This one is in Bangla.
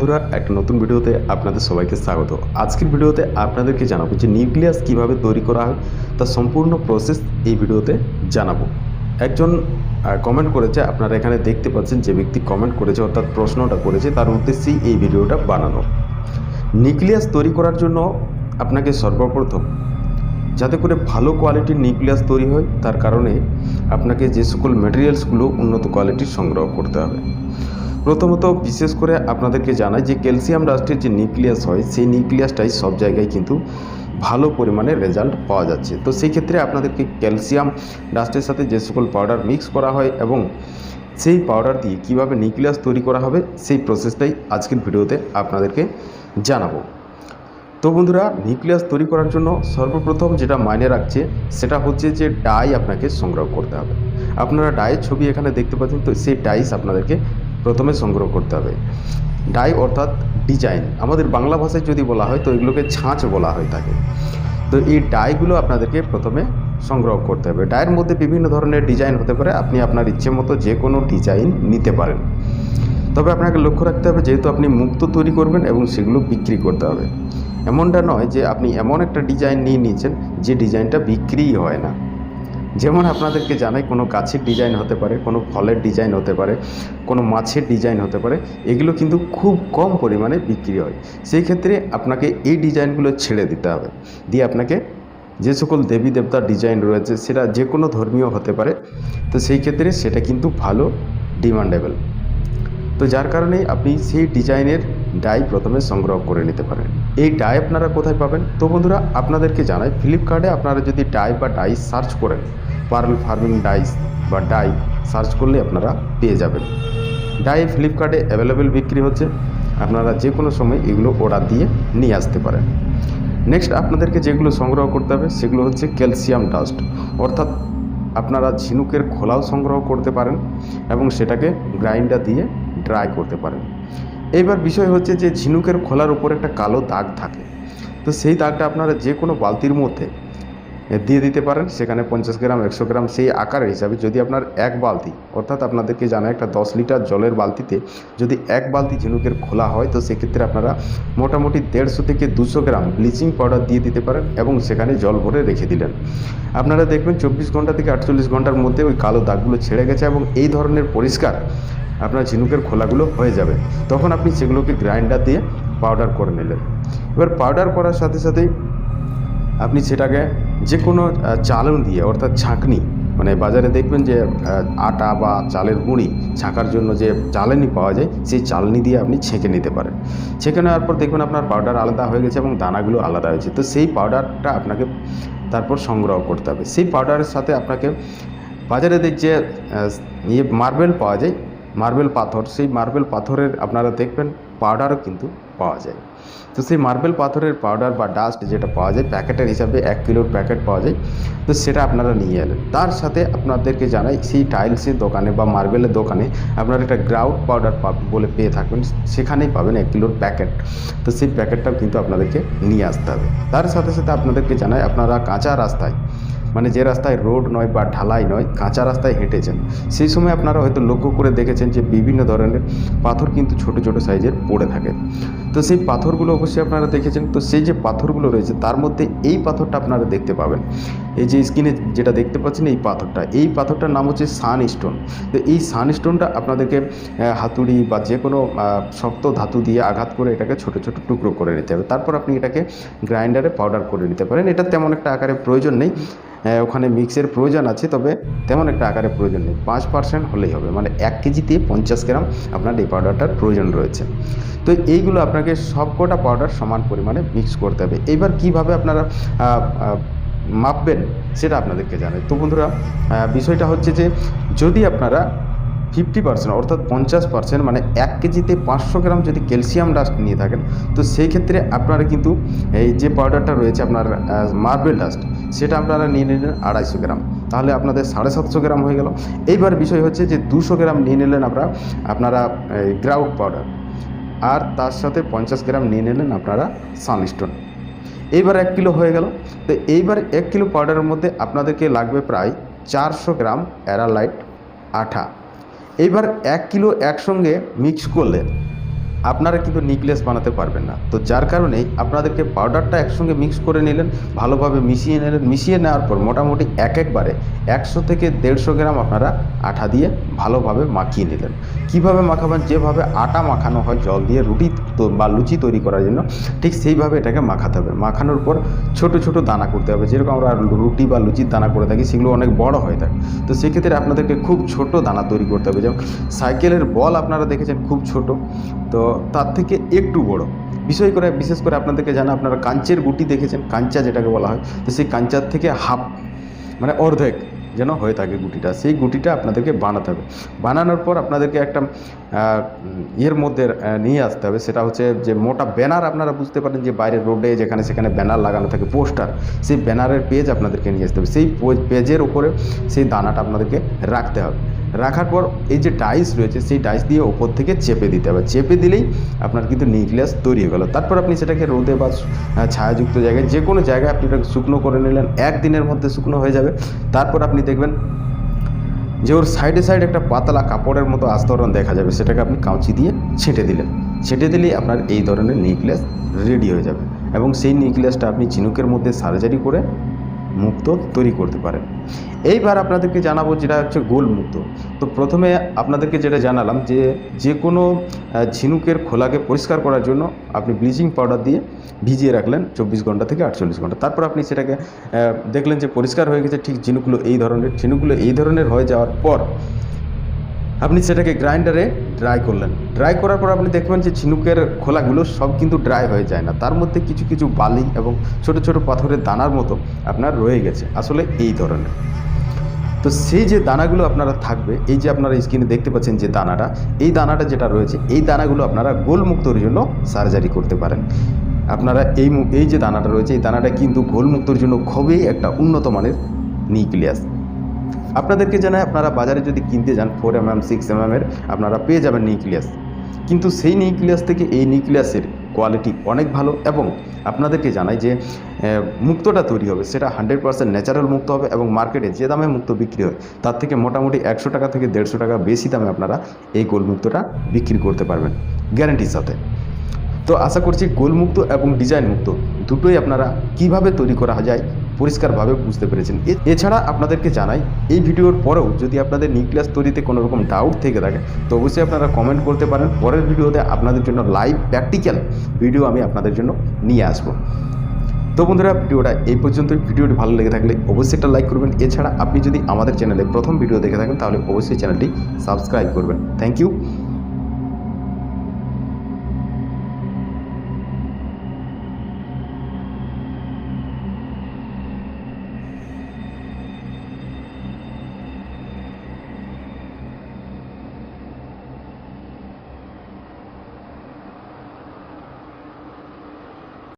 বন্ধুরা, একটা নতুন ভিডিওতে আপনাদের সবাইকে স্বাগত। আজকের ভিডিওতে আপনাদেরকে জানাব যে নিউক্লিয়াস কীভাবে তৈরি করা হয়, তার সম্পূর্ণ প্রসেস এই ভিডিওতে জানাব। একজন কমেন্ট করেছে, আপনারা এখানে দেখতে পাচ্ছেন যে ব্যক্তি কমেন্ট করেছে, অর্থাৎ প্রশ্নটা করেছে, তার উদ্দেশ্যেই এই ভিডিওটা বানানো। নিউক্লিয়াস তৈরি করার জন্য আপনাকে সর্বপ্রথম যাতে করে ভালো কোয়ালিটির নিউক্লিয়াস তৈরি হয়, তার কারণে আপনাকে যে সকল মেটেরিয়ালসগুলো উন্নত কোয়ালিটির সংগ্রহ করতে হবে। প্রথমত বিশেষ করে আপনাদেরকে জানাই যে ক্যালসিয়াম ডাস্টের যে নিউক্লিয়াস হয়, সেই নিউক্লিয়াসটাই সব জায়গায় কিন্তু ভালো পরিমাণে রেজাল্ট পাওয়া যাচ্ছে। তো সেই ক্ষেত্রে আপনাদেরকে ক্যালসিয়াম ডাস্টের সাথে যে সকল পাউডার মিক্স করা হয় এবং সেই পাউডার দিয়ে কীভাবে নিউক্লিয়াস তৈরি করা হবে, সেই প্রসেসটাই আজকের ভিডিওতে আপনাদেরকে জানাব। তো বন্ধুরা, নিউক্লিয়াস তৈরি করার জন্য সর্বপ্রথম যেটা মাইনে রাখছে, সেটা হচ্ছে যে ডাই আপনাকে সংগ্রহ করতে হবে। আপনারা ডাইয়ের ছবি এখানে দেখতে পাচ্ছেন, তো সেই ডাইস আপনাদেরকে প্রথমে সংগ্রহ করতে হবে। ডাই অর্থাৎ ডিজাইন। আমাদের বাংলা ভাষায় যদি বলা হয়, তো এগুলোকে ছাঁচ বলা হয়ে থাকে। তো এই ডাইগুলো আপনাদেরকে প্রথমে সংগ্রহ করতে হবে। ডায়ের মধ্যে বিভিন্ন ধরনের ডিজাইন হতে পারে। আপনি আপনার ইচ্ছে মতো যে কোনো ডিজাইন নিতে পারেন। তবে আপনাকে লক্ষ্য রাখতে হবে, যেহেতু আপনি মুক্ত তৈরি করবেন এবং সেগুলো বিক্রি করতে হবে। এমনটা নয় যে আপনি এমন একটা ডিজাইন নিয়ে নিয়েছেন, যে ডিজাইনটা বিক্রিই হয় না। যেমন আপনাদেরকে জানাই, কোনো গাছের ডিজাইন হতে পারে, কোনো ফলের ডিজাইন হতে পারে, কোনো মাছের ডিজাইন হতে পারে, এগুলো কিন্তু খুব কম পরিমাণে বিক্রি হয়। সেই ক্ষেত্রে আপনাকে এই ডিজাইনগুলো ছেড়ে দিতে হবে। দিয়ে আপনাকে যে সকল দেবী দেবতার ডিজাইন রয়েছে, সেটা যে কোনো ধর্মীয় হতে পারে, তো সেই ক্ষেত্রে সেটা কিন্তু ভালো ডিমান্ডেবল তো যার কারণে আপনি সেই ডিজাইনের ডাই প্রথমে সংগ্রহ করে নিতে পারেন। এই ডাই আপনারা কোথায় পাবেন? তো বন্ধুরা, আপনাদেরকে জানাই, ফ্লিপকার্টে আপনারা যদি ডাই বা ডাই সার্চ করেন, পার্ল ফার্মিং ডাইস বা ডাই সার্চ করলে আপনারা পেয়ে যাবেন। ডাই ফ্লিপকার্টে অ্যাভেলেবেল বিক্রি হচ্ছে। আপনারা যে কোনো সময় এগুলো অর্ডার দিয়ে নিয়ে আসতে পারেন। নেক্সট, আপনাদেরকে যেগুলো সংগ্রহ করতে হবে, সেগুলো হচ্ছে ক্যালসিয়াম ডাস্ট। অর্থাৎ আপনারা ঝিনুকের খোলাও সংগ্রহ করতে পারেন এবং সেটাকে গ্রাইন্ডার দিয়ে ড্রাই করতে পারেন। এইবার বিষয় হচ্ছে যে ঝিনুকের খোলার উপর একটা কালো দাগ থাকে। তো সেই দাগটা আপনারা যে কোনো বালতির মধ্যে দিয়ে দিতে পারেন। সেখানে পঞ্চাশ গ্রাম, একশো গ্রাম সেই আকারের হিসাবে যদি আপনার এক বালতি, অর্থাৎ আপনাদেরকে জানা একটা দশ লিটার জলের বালতিতে যদি এক বালতি ঝিনুকের খোলা হয়, তো সেক্ষেত্রে আপনারা মোটামুটি দেড়শো থেকে দুশো গ্রাম ব্লিচিং পাউডার দিয়ে দিতে পারেন এবং সেখানে জল ভরে রেখে দিলেন। আপনারা দেখবেন চব্বিশ ঘণ্টা থেকে আটচল্লিশ ঘণ্টার মধ্যে ওই কালো দাগগুলো ছেড়ে গেছে এবং এই ধরনের পরিষ্কার আপনার ঝিনুকের খোলাগুলো হয়ে যাবে। তখন আপনি সেগুলোকে গ্রাইন্ডার দিয়ে পাউডার করে নিলেন। এবার পাউডার করার সাথে সাথেই আপনি সেটাকে যে কোনো চালন দিয়ে, অর্থাৎ ছাঁকনি মানে বাজারে দেখবেন যে আটা বা চালের গুঁড়ি ছাঁকার জন্য যে চালনি পাওয়া যায়, সেই চালনি দিয়ে আপনি ছেঁকে নিতে পারেন। ছেঁকে নেওয়ার পর দেখবেন আপনার পাউডার আলাদা হয়ে গেছে এবং দানাগুলো আলাদা হয়েছে। তো সেই পাউডারটা আপনাকে তারপর সংগ্রহ করতে হবে। সেই পাউডারের সাথে আপনাকে বাজারে যে ইয়ে মার্বেল পাওয়া যায় মার্বেল পাথর, সেই মার্বেল পাথরের আপনারা দেখবেন পাউডারও কিন্তু পাওয়া যায়। তো সেই মার্বেল পাথরের পাউডার বা ডাস্ট যেটা পাওয়া যায়, প্যাকেটের হিসাবে এক কিলোর প্যাকেট পাওয়া যায়, তো সেটা আপনারা নিয়ে এলেন। তার সাথে আপনাদেরকে জানাই, সেই টাইলসের দোকানে বা মার্বেলের দোকানে আপনারা একটা গ্রাউট পাউডার বলে পেয়ে থাকবেন, সেখানেই পাবেন এক কিলোর প্যাকেট। তো সেই প্যাকেটটাও কিন্তু আপনাদেরকে নিয়ে আসতে হবে। তার সাথে সাথে আপনাদেরকে জানাই, আপনারা কাঁচা রাস্তায় মানে যে রাস্তায় রোড নয় বা ঢালাই নয়, কাঁচা রাস্তায় হেঁটেছেন। সেই সময় আপনারা হয়তো লক্ষ্য করে দেখেছেন যে বিভিন্ন ধরনের পাথর কিন্তু ছোট ছোট সাইজের পড়ে থাকে। তো সেই পাথরগুলো অবশ্যই আপনারা দেখেছেন। তো সেই যে পাথরগুলো রয়েছে, তার মধ্যে এই পাথরটা আপনারা দেখতে পাবেন। এই যে স্ক্রিনে যেটা দেখতে পাচ্ছেন, এই পাথরটা। এই পাথরটার নাম হচ্ছে সান স্টোন তো এই সান স্টোনটা আপনাদেরকে হাতুড়ি বা যে কোনো শক্ত ধাতু দিয়ে আঘাত করে এটাকে ছোট ছোট টুকরো করে নিতে হবে। তারপর আপনি এটাকে গ্রাইন্ডারে পাউডার করে নিতে পারেন। এটা তেমন একটা আকারে প্রয়োজন নেই। ওখানে মিক্সের প্রয়োজন আছে, তবে তেমন একটা আকারে প্রয়োজন নেই। পাঁচ পার্সেন্ট হলেই হবে। মানে এক কেজিতে পঞ্চাশ গ্রাম আপনার এই পাউডারটার প্রয়োজন রয়েছে। তো এইগুলো আপনাকে সবকটা পাউডার সমান পরিমাণে মিক্স করতে হবে। এইবার কীভাবে আপনারা মাপবেন সেটা আপনাদেরকে জানাই। তো বন্ধুরা বিষয়টা হচ্ছে যে, যদি আপনারা ফিফটি পার্সেন্ট অর্থাৎ পঞ্চাশ পার্সেন্ট মানে এক কেজিতে পাঁচশো গ্রাম যদি ক্যালসিয়াম ডাস্ট নিয়ে থাকেন, তো সেই ক্ষেত্রে আপনারা কিন্তু এই যে পাউডারটা রয়েছে আপনার মার্বেল ডাস্ট সেটা আপনারা নিয়ে নিলেন আড়াইশো গ্রাম। তাহলে আপনাদের সাড়ে সাতশো গ্রাম হয়ে গেল। এইবার বিষয় হচ্ছে যে, দুশো গ্রাম নিয়ে নিলেন আপনারা আপনারা গ্রাউট পাউডার আর তার সাথে পঞ্চাশ গ্রাম নিয়ে নিলেন আপনারা সানস্টোন। এইবার এক কিলো হয়ে গেল। তো এইবার এক কিলো পাউডারের মধ্যে আপনাদেরকে লাগবে প্রায় চারশো গ্রাম অ্যারালাইট আঠা। এইবার এক কিলো একসঙ্গে মিক্স করলে আপনারা কিন্তু নিকলেস বানাতে পারবেন না। তো যার কারণেই আপনাদেরকে পাউডারটা একসঙ্গে মিক্স করে নিলেন, ভালোভাবে মিশিয়ে নিলেন। মিশিয়ে নেওয়ার পর মোটামুটি এক একবারে একশো থেকে দেড়শো গ্রাম আপনারা আঠা দিয়ে ভালোভাবে মাখিয়ে নিলেন। কীভাবে মাখাবেন? যেভাবে আটা মাখানো হয়, জল দিয়ে রুটি বা লুচি তৈরি করার জন্য, ঠিক সেইভাবে এটাকে মাখাতে হবে। মাখানোর পর ছোট ছোট দানা করতে হবে। যেরকম আমরা রুটি বা লুচির দানা করে থাকি, সেগুলো অনেক বড় হয়ে থাকে। তো সেক্ষেত্রে আপনাদেরকে খুব ছোট দানা তৈরি করতে হবে। যেমন সাইকেলের বল আপনারা দেখেছেন, খুব ছোট। তো তার থেকে একটু বড়। বিষয় করে, বিশেষ করে আপনাদেরকে জানা, আপনারা কাঞ্চের গুটি দেখেছেন? কাঞ্চা যেটাকে বলা হয়। তো সেই কাঞ্চার থেকে হাফ মানে অর্ধেক যেন হয়ে থাকে গুটিটা। সেই গুটিটা আপনাদেরকে বানাতে হবে। বানানোর পর আপনাদেরকে একটা ইয়ের মধ্যে নিয়ে আসতে হবে। সেটা হচ্ছে যে মোটা ব্যানার আপনারা বুঝতে পারেন যে বাইরে রোডে যেখানে সেখানে ব্যানার লাগানো থাকে, পোস্টার। সেই ব্যানারের পেজ আপনাদেরকে নিয়ে আসতে হবে। সেই পেজের উপরে সেই দানাটা আপনাদেরকে রাখতে হবে। রাখার পর এই যে ডাইস রয়েছে, সেই ডাইস দিয়ে ওপর থেকে চেপে দিতে হবে। চেপে দিলেই আপনার কিন্তু নিউক্লিয়াস তৈরি হয়ে গেল। তারপর আপনি সেটাকে রোদে বা ছায়াযুক্ত জায়গায় যে কোনো জায়গায় আপনি এটাকে শুকনো করে নিলেন, একদিনের মধ্যে শুকনো হয়ে যাবে। তারপর আপনি দেখবেন যে ওর সাইডে সাইডে একটা পাতলা কাপড়ের মতো আস্তরণ দেখা যাবে। সেটাকে আপনি কাঁচি দিয়ে ছেঁটে দিলেন। ছেঁটে দিলেই আপনার এই ধরনের নিউক্লিয়াস রেডি হয়ে যাবে। এবং সেই নিউক্লিয়াসটা আপনি চিনুকের মধ্যে সার্জারি করে মুক্ত তৈরি করতে পারেন। এইবার আপনাদেরকে জানাব যেটা হচ্ছে গোল মুক্ত। তো প্রথমে আপনাদেরকে যেটা জানালাম যে যে কোনো ঝিনুকের খোলাকে পরিষ্কার করার জন্য আপনি ব্লিচিং পাউডার দিয়ে ভিজিয়ে রাখলেন চব্বিশ ঘণ্টা থেকে আটচল্লিশ ঘণ্টা। তারপর আপনি সেটাকে দেখলেন যে পরিষ্কার হয়ে গেছে, ঠিক ঝিনুকগুলো এই ধরনের, ঝিনুকগুলো এই ধরনের হয়ে যাওয়ার পর আপনি সেটাকে গ্রাইন্ডারে ড্রাই করলেন। ড্রাই করার পর আপনি দেখবেন যে ঝিনুকের খোলাগুলো সব কিন্তু ড্রাই হয়ে যায় না। তার মধ্যে কিছু কিছু বালি এবং ছোট ছোট পাথরের দানার মতো আপনার রয়ে গেছে। আসলে এই ধরনের। তো সেই যে দানাগুলো আপনারা থাকবে, এই যে আপনারা স্ক্রিনে দেখতে পাচ্ছেন যে দানাটা, এই দানাটা যেটা রয়েছে, এই দানাগুলো আপনারা গোলমুক্তর জন্য সার্জারি করতে পারেন। আপনারা এই এই যে দানাটা রয়েছে, এই দানাটা কিন্তু গোলমুক্তর জন্য খুবই একটা উন্নত মানের নিউক্লিয়াস। আপনাদেরকে জানাই, আপনারা বাজারে যদি কিনতে যান four M M six M এর, আপনারা পেয়ে যাবেন নিউক্লিয়াস কিন্তু সেই নিউক্লিয়াস থেকে এই নিউক্লিয়াসের কোয়ালিটি অনেক ভালো এবং আপনাদেরকে জানাই যে মুক্তটা তৈরি হবে। সেটা হান্ড্রেড পার্সেন্ট ন্যাচারাল মুক্ত হবে এবং মার্কেটে যে দামে মুক্ত বিক্রি হয়, তার থেকে মোটামুটি একশো টাকা থেকে দেড়শো টাকা বেশি দামে আপনারা এই গোলমুক্তটা বিক্রি করতে পারবেন গ্যারান্টির সাথে। তো আশা করছি গোলমুক্ত এবং ডিজাইন মুক্ত দুটোই আপনারা কীভাবে তৈরি করা যায় পরিষ্কারভাবে বুঝতে পেরেছেন। এছাড়া আপনাদেরকে জানাই, এই ভিডিওর পরেও যদি আপনাদের নিউক্লিয়াস তৈরিতে কোনো রকম ডাউট থেকে থাকে, তো অবশ্যই আপনারা কমেন্ট করতে পারেন। পরের ভিডিওতে আপনাদের জন্য লাইভ প্র্যাকটিক্যাল ভিডিও আমি আপনাদের জন্য নিয়ে আসব। তো বন্ধুরা, ভিডিওটা এই পর্যন্ত ভিডিওটি ভালো লেগে থাকলে অবশ্যই একটা লাইক করবেন। এছাড়া আপনি যদি আমাদের চ্যানেলে প্রথম ভিডিও দেখে থাকেন, তাহলে অবশ্যই চ্যানেলটি সাবস্ক্রাইব করবেন। Thank you